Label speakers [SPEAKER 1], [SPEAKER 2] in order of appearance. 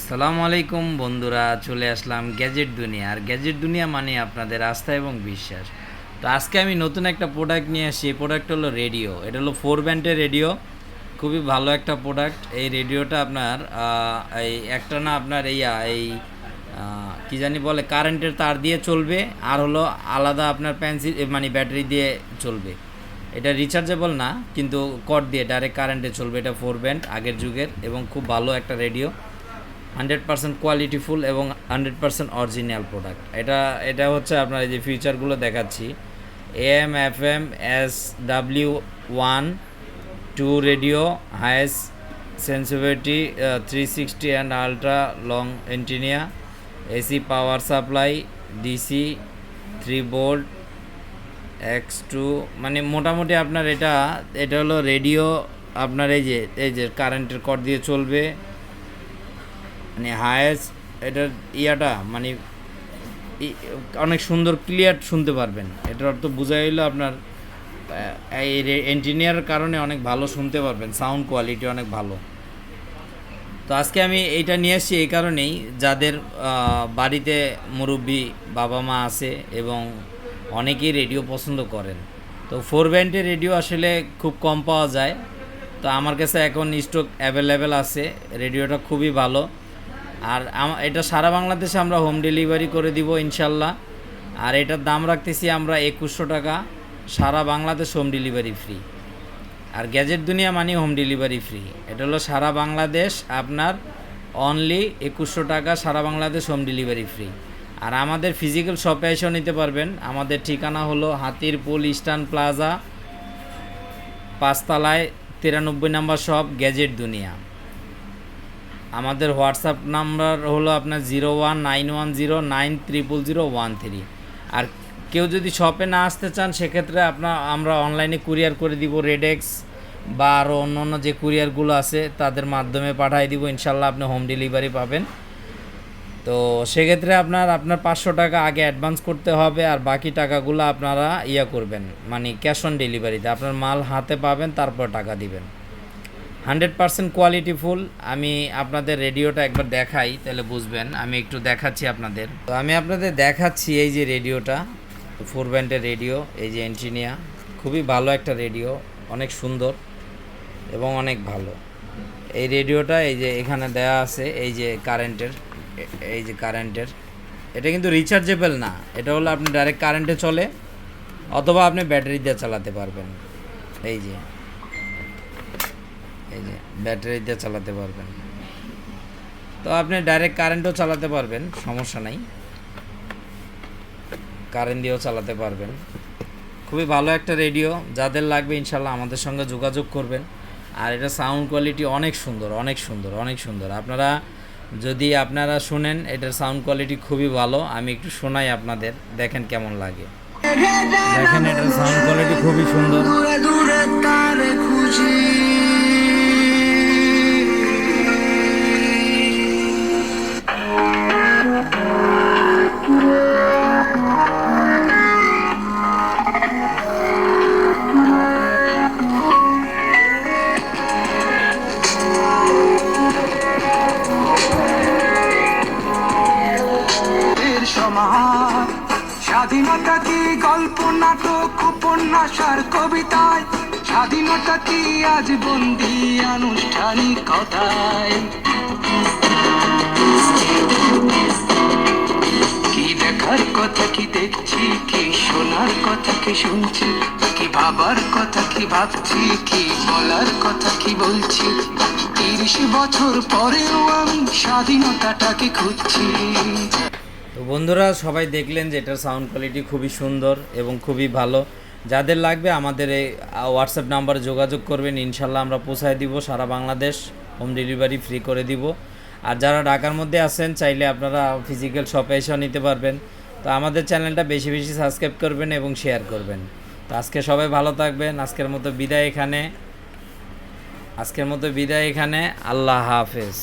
[SPEAKER 1] আসসালামু আলাইকুম বন্ধুরা, চলে আসলাম গ্যাজেট দুনিয়া। আর গ্যাজেট দুনিয়া মানে আপনাদের আস্থা এবং বিশ্বাস। তো আজকে আমি নতুন একটা প্রোডাক্ট নিয়ে আসছি এই প্রোডাক্ট হলো রেডিও এটা হলো ফোর ব্যান্ডের রেডিও খুবই ভালো একটা প্রোডাক্ট এই রেডিওটা আপনার এই একটা না আপনার এই এই কি জানি বলে কারেন্টের তার দিয়ে চলবে। আর হলো আলাদা আপনার পেন্সিল মানে ব্যাটারি দিয়ে চলবে। এটা রিচার্জেবল না, কিন্তু কট দিয়ে ডাইরেক্ট কারেন্টে চলবে। এটা ফোর ব্যান্ড আগের যুগের এবং খুব ভালো একটা রেডিও হান্ড্রেড পার্সেন্ট কোয়ালিটিফুল এবং হান্ড্রেড পার্সেন্ট অরিজিনাল প্রোডাক্ট এটা এটা হচ্ছে আপনার এই যে ফিচারগুলো দেখাচ্ছি। M F M S W one two radio highest sensitivity three sixty and ultra long antenna AC power supply DC three volt X two মানে মোটামুটি আপনার এটা এটা হলো রেডিও আপনার এই যে এই যে কারেন্টের কট দিয়ে চলবে। মানে হায়েস্ট এটার ইয়াটা মানে অনেক সুন্দর ক্লিয়ার শুনতে পারবেন। এটার অর্থ বোঝা হইল আপনার এই এন্জিনিয়ার কারণে অনেক ভালো শুনতে পারবেন সাউন্ড কোয়ালিটি অনেক ভালো। তো আজকে আমি এইটা নিয়ে আসছি এই কারণেই, যাদের বাড়িতে মুরব্বী বাবা মা আছে এবং অনেকেই রেডিও পছন্দ করেন। তো ফোর ব্যান্ডের রেডিও আসলে খুব কম পাওয়া যায়। তো আমার কাছে এখন স্টক অ্যাভেলেবেল আছে রেডিওটা খুবই ভালো। আর এটা সারা বাংলাদেশে আমরা হোম ডেলিভারি করে দিব ইনশাল্লাহ। আর এটার দাম রাখতেছি আমরা একুশশো টাকা। সারা বাংলাদেশ হোম ডেলিভারি ফ্রি আর গ্যাজেট দুনিয়া মানে হোম ডেলিভারি ফ্রি এটা হলো সারা বাংলাদেশ আপনার অনলি একুশশো টাকা সারা বাংলাদেশ হোম ডেলিভারি ফ্রি আর আমাদের ফিজিক্যাল শপে এসেও নিতে পারবেন। আমাদের ঠিকানা হলো হাতিরপুল ইস্টার্ন প্লাজা, পাঁচতলায় তিরানব্বই নাম্বার শপ গ্যাজেট দুনিয়া। আমাদের হোয়াটসঅ্যাপ নাম্বার হলো আপনার zero one nine one zero nine triple zero one three. আর কেউ যদি শপে না আসতে চান, সেক্ষেত্রে আপনার, আমরা অনলাইনে কুরিয়ার করে দিব রেডেক্স বা আরও অন্য অন্য যে কুরিয়ারগুলো আছে, তাদের মাধ্যমে পাঠিয়ে দিব। ইনশাল্লাহ আপনি হোম ডেলিভারি পাবেন। তো সেক্ষেত্রে আপনার আপনার পাঁচশো টাকা আগে অ্যাডভান্স করতে হবে আর বাকি টাকাগুলো আপনারা ইয়া করবেন মানে ক্যাশ অন ডেলিভারিতে। আপনার মাল হাতে পাবেন, তারপর টাকা দিবেন। Hundred percent quality full. আমি আপনাদের রেডিওটা একবার দেখাই, তাহলে বুঝবেন। আমি একটু দেখাচ্ছি আপনাদের। তো আমি আপনাদের দেখাচ্ছি এই যে রেডিওটা, ফোর ব্যান্ডের রেডিও, এই যে এন্টিনিয়া খুবই ভালো একটা রেডিও, অনেক সুন্দর এবং অনেক ভালো। এই রেডিওটা এই যে এখানে দেয়া আছে, এই যে কারেন্টের, এই যে কারেন্টের। এটা কিন্তু রিচার্জেবল না, এটা হলো আপনি ডাইরেক্ট কারেন্টে চলে, অথবা আপনি ব্যাটারি দিয়ে চালাতে পারবেন। এই যে। এই যে ব্যাটারি দিয়ে চালাতে পারবেন। তো আপনি ডাইরেক্ট কারেন্টও চালাতে পারবেন, সমস্যা নাই। কারেন্ট দিয়েও চালাতে পারবেন। খুবই ভালো একটা রেডিও যাদের লাগবে ইনশাল্লাহ আমাদের সঙ্গে যোগাযোগ করবেন। আর এটা সাউন্ড কোয়ালিটি অনেক সুন্দর অনেক সুন্দর অনেক সুন্দর। আপনারা যদি আপনারা শুনেন, এটার সাউন্ড কোয়ালিটি খুবই ভালো। আমি একটু শোনাই আপনাদের, দেখেন কেমন লাগে। দেখেন এটার সাউন্ড কোয়ালিটি খুবই সুন্দর।
[SPEAKER 2] স্বাধীনতা কি গল্প, নাটক, উপন্যাস কবিতায়? স্বাধীনতা কি আজ বন্দি আনুষ্ঠানিকতায় কি দেখার কথা, কি দেখছি, কি শোনার কথা, কি শুনছি, কি ভাবার কথা, কি ভাবছি, কি বলার কথা, কি বলছি? তিরিশ বছর পরেও আমি স্বাধীনতাটাকে খুঁজছি।
[SPEAKER 1] তো বন্ধুরা, সবাই দেখলেন যে এটার সাউন্ড কোয়ালিটি খুবই সুন্দর এবং খুবই ভালো। যাদের লাগবে আমাদের এই হোয়াটসঅ্যাপ নাম্বারে যোগাযোগ করবেন, ইনশাল্লাহ আমরা পৌঁছায় দিব, সারা বাংলাদেশ হোম ডেলিভারি ফ্রি করে দিব। আর যারা ঢাকার মধ্যে আছেন, চাইলে আপনারা ফিজিক্যাল শপে এসেও নিতে পারবেন। তো আমাদের চ্যানেলটা বেশি বেশি সাবস্ক্রাইব করবেন এবং শেয়ার করবেন। তো আজকে সবাই ভালো থাকবেন, আজকের মতো বিদায় এখানে। আজকের মতো বিদায় এখানে, আল্লাহ হাফেজ।